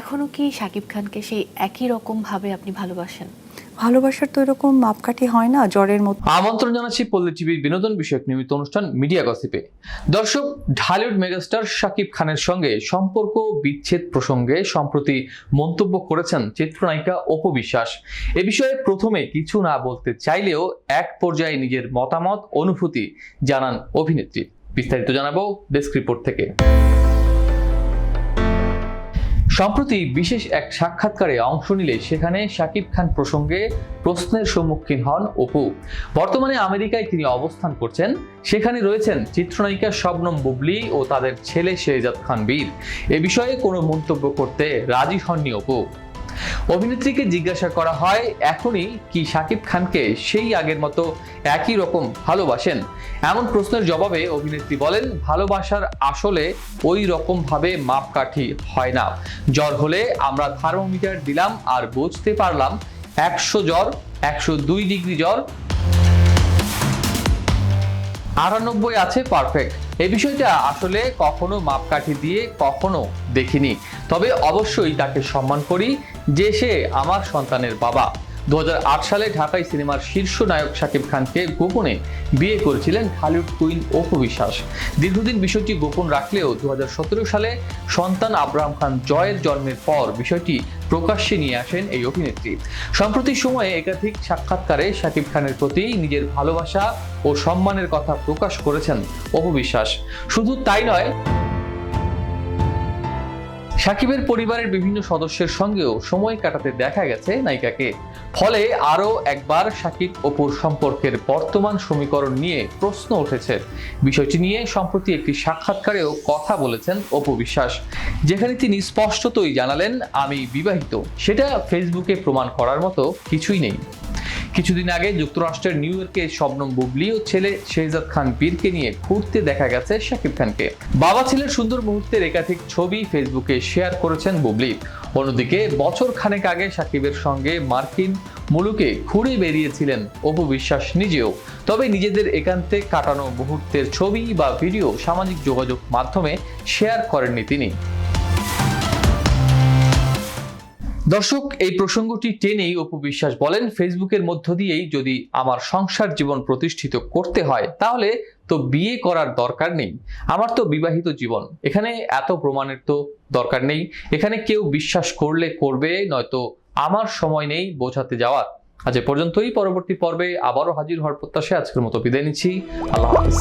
এখনও কি শাকিব খানকে সেই একই রকম ভাবে আপনি ভালোবাসেন? ভালোবাসার তো এরকম মাপকাঠি হয় না জ্বরের মতো। আমন্ত্রণ জানাচ্ছি পল্লী টিভির বিনোদন বিষয়ক নিয়মিত অনুষ্ঠান মিডিয়া গসিপে। দর্শক ঢালিউড মেগাস্টার শাকিব খানের সঙ্গে সম্পর্ক বিচ্ছেদ প্রসঙ্গে সম্প্রতি মন্তব্য করেছেন চিত্রনায়িকা অপু বিশ্বাস। এ বিষয়ে প্রথমে কিছু না বলতে চাইলেও এক পর্যায়ে নিজের মতামত অনুভূতি জানান অভিনেত্রী। বিস্তারিত জানাব ডেস্ক রিপোর্ট থেকে। সম্প্রতি বিশেষ এক সাক্ষাৎকারে অংশ নিলে সেখানে শাকিব খান প্রসঙ্গে প্রশ্নের সম্মুখীন হন অপু। বর্তমানে আমেরিকায় তিনি অবস্থান করছেন। সেখানে রয়েছেন চিত্রনায়িকা শবনম বুবলি ও তাদের ছেলে শেহজাদ খান বীর। এ বিষয়ে কোনো মন্তব্য করতে রাজি হননি অপু। অভিনেত্রীকে জিজ্ঞাসা করা হয়, এখনই কি শাকিব খানকে সেই আগের মতো একই রকম ভালোবাসেন? এমন প্রশ্নের জবাবে অভিনেত্রী বলেন, ভালোবাসার আসলে ওই রকম ভাবে মাপকাঠি হয় না। জ্বর হলে আমরা থার্মোমিটার দিলাম আর বুঝতে পারলাম একশো জ্বর, একশো দুই ডিগ্রি জ্বর। আটানব্বই আছে পারফেক্ট। এই বিষয়টা আসলে কখনো মাপকাঠি দিয়ে কখনো দেখিনি। তবে অবশ্যই তাকে সম্মান করি যে সে আমার সন্তানের বাবা। দু হাজার আট সালে ঢাকাই সিনেমার শীর্ষ নায়ক শাকিব খানকে গোপনে বিয়ে করেছিলেন হলিউড কুইন অপু বিশ্বাস দীর্ঘদিন বিষয়টি গোপন রাখলেও দুহাজার সতেরো সালে সন্তান আব্রাহাম খান জয়ের জন্মের পর বিষয়টি প্রকাশ্যে নিয়ে আসেন এই অভিনেত্রী। সম্প্রতি সময়ে একাধিক সাক্ষাৎকারে শাকিব খানের প্রতি নিজের ভালোবাসা ও সম্মানের কথা প্রকাশ করেছেন অপু বিশ্বাস শুধু তাই নয় সাকিবের পরিবারের বিভিন্ন সদস্যের সঙ্গেও সময় কাটাতে দেখা গেছে নায়িকাকে। ফলে আরও একবার সাকিব অপুর সম্পর্কের বর্তমান সমীকরণ নিয়ে প্রশ্ন উঠেছে। বিষয়টি নিয়ে সম্প্রতি একটি সাক্ষাৎকারেও কথা বলেছেন অপু বিশ্বাস। যেখানে তিনি স্পষ্টতই জানালেন, আমি বিবাহিত। সেটা ফেসবুকে প্রমাণ করার মতো কিছুই নেই। কিছুদিন আগে যুক্তরাষ্ট্রের নিউ ইয়র্কে শবনম বুবলি ও ছেলে শেহজাদ খান বীরকে নিয়ে ঘুরতে দেখা গেছে শাকিব খানকে। বাবা ছেলের সুন্দর মুহূর্তের একাধিক ছবি ফেসবুকে শেয়ার করেছেন বুবলি। অন্যদিকে বছর খানেক আগে সাকিবের সঙ্গে মার্কিন মুলুকে ঘুরে বেরিয়েছিলেন অপু বিশ্বাস নিজেও। তবে নিজেদের একান্তে কাটানো মুহূর্তের ছবি বা ভিডিও সামাজিক যোগাযোগ মাধ্যমে শেয়ার করেননি তিনি। দর্শক, এই প্রসঙ্গটি টেনেই অপু বিশ্বাস বলেন, ফেসবুকের মধ্য দিয়েই যদি আমার সংসার জীবন প্রতিষ্ঠিত করতে হয়, তাহলে তো বিয়ে করার দরকার নেই। আমার তো বিবাহিত জীবন। এখানে এত প্রমাণের তো দরকার নেই। এখানে কেউ বিশ্বাস করলে করবে, নয়তো আমার সময় নেই বোঝাতে যাওয়ার। আজ এ পর্যন্তই। পরবর্তী পর্বে আবারও হাজির হওয়ার প্রত্যাশায় আজকের মতো বিদায় নিচ্ছি। আল্লাহ হাফিজ।